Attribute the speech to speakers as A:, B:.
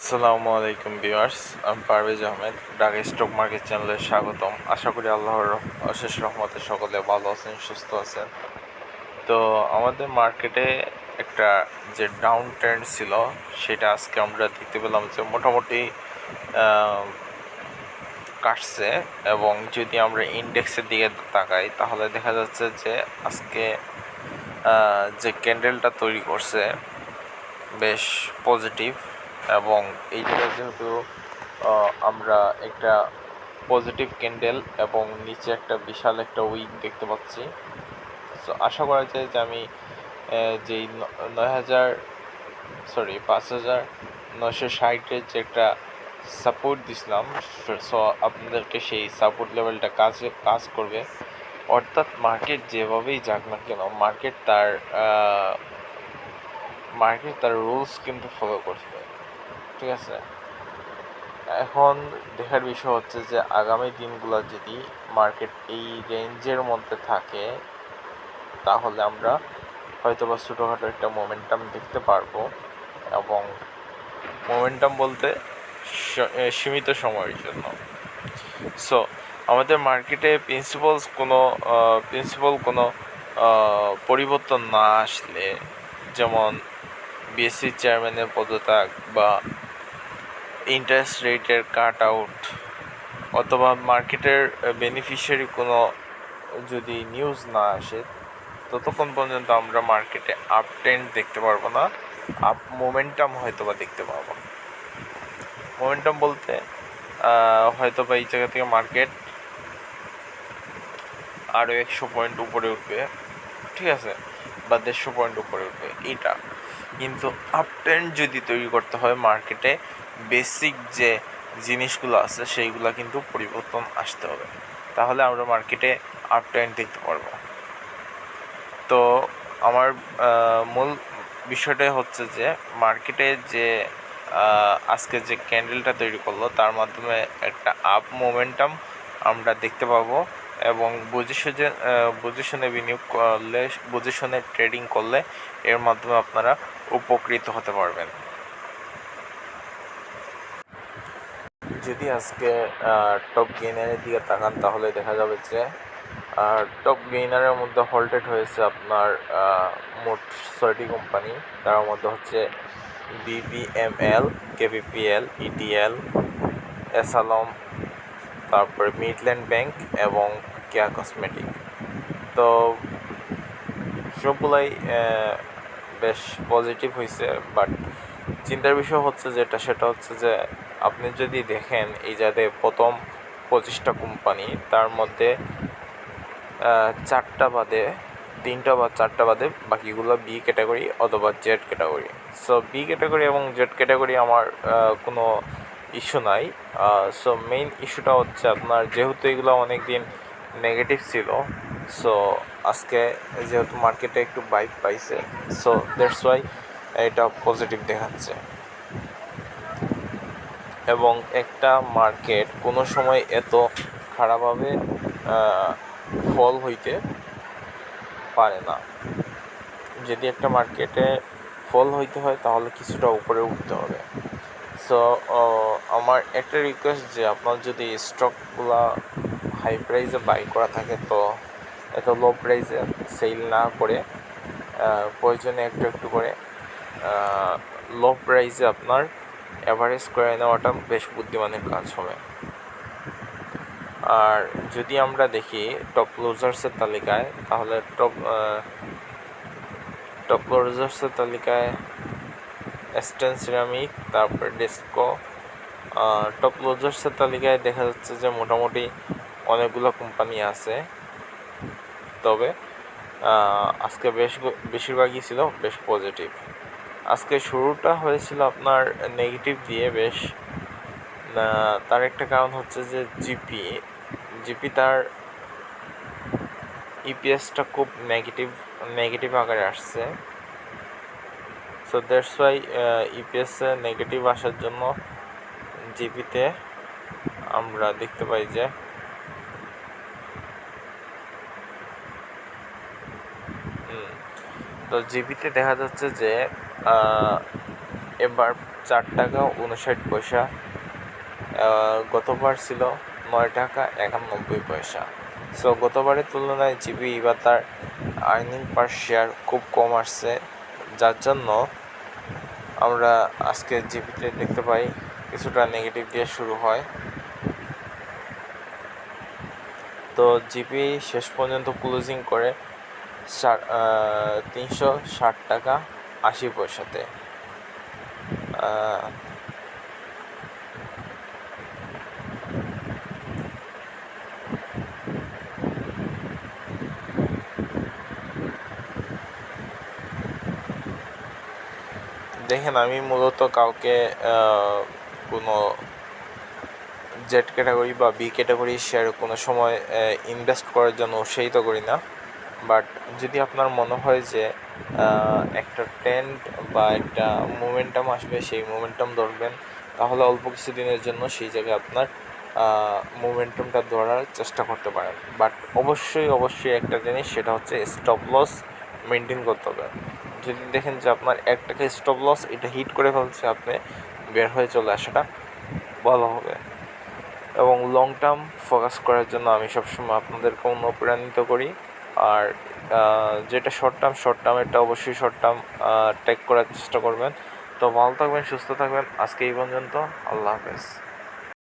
A: আসসালামু আলাইকুম ভিউয়ার্স, আমি পারভেজ আহমেদ, ঢাকা স্টক মার্কেট চ্যানেলে স্বাগতম। আশা করি আল্লাহর অশেষ রহমতে সকলে ভালো আছেন, সুস্থ আছেন। তো আমাদের মার্কেটে একটা যে ডাউন ট্রেন্ড ছিল, সেটা আজকে আমরা দেখতে পেলাম যে মোটামুটি কাটছে এবং যদি আমরা ইন্ডেক্সের দিকে তাকাই, তাহলে দেখা যাচ্ছে যে আজকে যে ক্যান্ডেলটা তৈরি করছে, বেশ পজিটিভ এবং এইটা যেহেতু আমরা একটা পজিটিভ ক্যান্ডেল এবং নিচে একটা বিশাল একটা উইক দেখতে পাচ্ছি। সো আশা করা যায় যে আমি যেই নয় হাজার সরি পাঁচ হাজার নয়শো ষাটের যে একটা সাপোর্ট দিছিলাম সো আপনাদেরকে সেই সাপোর্ট লেভেলটা কাজে, কাজ করবে। অর্থাৎ মার্কেট যেভাবেই যাক না কেন মার্কেট তার মার্কেট তার রুলস কিন্তু ফলো করবে ঠিক আছে? এখন দেখার বিষয় হচ্ছে যে, আগামী দিনগুলো যদি মার্কেট এই রেঞ্জের মধ্যে থাকে, তাহলে আমরা হয়তো বা ছোটোখাটো একটা মোমেন্টাম দেখতে পারব এবং মোমেন্টাম বলতে সীমিত সময়ের জন্য। সো আমাদের মার্কেটে প্রিন্সিপালস কোনো প্রিন্সিপাল কোনো পরিবর্তন না আসলে, যেমন বিএসসি চেয়ারম্যানের পদত্যাগ বা ইন্টারেস্ট রেটের কাট আউট অথবা মার্কেটের বেনিফিশিয়ারি কোনো যদি নিউজ না আসে, ততক্ষণ পর্যন্ত আমরা মার্কেটে আপ ট্রেন্ড দেখতে পারব না। আপ মোমেন্টাম হয়তো বা দেখতে পাবো মোমেন্টাম বলতে হয়তো বা এই জায়গা থেকে মার্কেট আরও একশো পয়েন্ট উপরে উঠবে। ঠিক আছে? বা দেড়শো পয়েন্ট উপরে উঠবে। এটা কিন্তু আপ ট্রেন্ড যদি তৈরি করতে হয় মার্কেটে বেসিক যে জিনিসগুলো আছে, সেইগুলো কিন্তু পরিবর্তন আসতে হবে। তাহলে আমরা মার্কেটে আপ ট্রেন্ড দেখতে পারব। তো আমার মূল বিষয়টাই হচ্ছে যে মার্কেটে যে আজকে যে ক্যান্ডেলটা তৈরি করল, তার মাধ্যমে একটা আপ মোমেন্টাম আমরা দেখতে পাবো এবং পজিশনে পজিশনে বিনিয়োগ করলে পজিশনে ট্রেডিং করলে এর মাধ্যমে আপনারা উপকৃত হতে পারবেন। যদি আজকে টপ গেইনারের দিকে তাকান, তাহলে দেখা যাবে যে টপ গেইনারের মধ্যে হল্টেড হয়েছে আপনার মোট ছয়টি কোম্পানি তার মধ্যে হচ্ছে বিবিএমএল কেবিপিএল ইটিএল এসালম তারপরে মিডল্যান্ড ব্যাংক এবং কেয়া কসমেটিক তো সবগুলাই বেশ পজিটিভ হয়েছে বাট চিন্তার বিষয় হচ্ছে যেটা, সেটা হচ্ছে যে আপনি যদি দেখেন এই যাদের প্রথম পঁচিশটা কোম্পানি, তার মধ্যে চারটা বাদে, তিনটা বা চারটা বাদে বাকিগুলো বি ক্যাটাগরি অথবা Z category so B category এবং জেড ক্যাটাগরি আমার কোনো ইস্যু নাই। সো মেইন ইস্যুটা হচ্ছে আপনার যেহেতু এগুলো অনেক দিন নেগেটিভ ছিল সো আজকে যেহেতু মার্কেটে একটু বাইক পাইছে সো দ্যাটস ওয়াই এটা পজিটিভ দেখাচ্ছে। এবং একটা মার্কেট কোনো সময় এত খারাপভাবে ফল হইতে পারে না। যদি একটা মার্কেটে ফল হইতে হয়, তাহলে কিছুটা উপরে উঠতে হবে। সো আমার একটা রিকোয়েস্ট যে আপনার যদি স্টকগুলা হাই প্রাইসে বাই করা থাকে, তো এত লো প্রাইসে সেল না করে প্রয়োজনে একটু একটু করে লো প্রাইসে আপনার অ্যাভারেজ করে নেওয়াটা বেশ বুদ্ধিমানের কাজ হবে। আর যদি আমরা দেখি টপ লুজার্সের তালিকায়, তাহলে টপ টপ লুজার্সের তালিকায় এস্টেন সিরামিক তারপরে ডেস্কো টপ লুজার্সের তালিকায় দেখা যাচ্ছে যে মোটামুটি অনেকগুলো কোম্পানি আছে। তবে আজকে বেশ বেশিরভাগই ছিল বেশ পজিটিভ আজকে শুরুটা হয়েছিল আপনার নেগেটিভ দিয়ে, বেশ তার একটা কারণ হচ্ছে যে জিপি জিপি তার ইপিএসটা খুব নেগেটিভ নেগেটিভ আকারে আসছে। So that's why EPS negative আসার জন্য জিপিতে আমরা দেখতে পাই যে তো জিপিতে দেখা যাচ্ছে যে এবার চার টাকা উনষাট পয়সা গতবার ছিল নয় টাকা একানব্বই পয়সা। সো গতবারের তুলনায় জিবি এবার তার আর্নিং পার শেয়ার খুব কম আসছে। যার জন্য আমরা আজকে জিবিতে দেখতে পাই, কিছুটা নেগেটিভ দিয়ে শুরু হয়। তো জিপি শেষ পর্যন্ত ক্লোজিং করে তিনশো ষাট টাকা। আশি পয়সাতে। দেখেন, আমি মূলত কাউকে কোনো জেড ক্যাটাগরি বা বি ক্যাটাগরি শেয়ার কোনো সময় ইনভেস্ট করার জন্য উৎসাহিত করি না। বাট যদি আপনার মনে হয় যে একটা ট্রেন্ড বা একটা মোমেন্টাম আসবে, সেই মোমেন্টাম ধরবেন, তাহলে অল্প কিছু দিনের জন্য সেই জায়গায় আপনার মোমেন্টামটা ধরার চেষ্টা করতে পারেন। বাট অবশ্যই অবশ্যই একটা জিনিস, সেটা হচ্ছে স্টপ লস মেনটেন করতে হবে। যদি দেখেন যে আপনার এক টাকা স্টপ লস এটা হিট করে ফেলছে আপনি, বের হয়ে চলে আসাটা ভালো হবে। এবং লং টার্ম ফোকাস করার জন্য আমি সবসময় আপনাদেরকে অনুপ্রাণিত করি। আর যেটা শর্ট টার্ম শর্ট টার্ম এটা অবশ্যই শর্ট টার্ম টেক করার চেষ্টা করবেন। তো ভালো থাকবেন, সুস্থ থাকবেন। আজকে এই পর্যন্ত, আল্লাহ হাফেজ।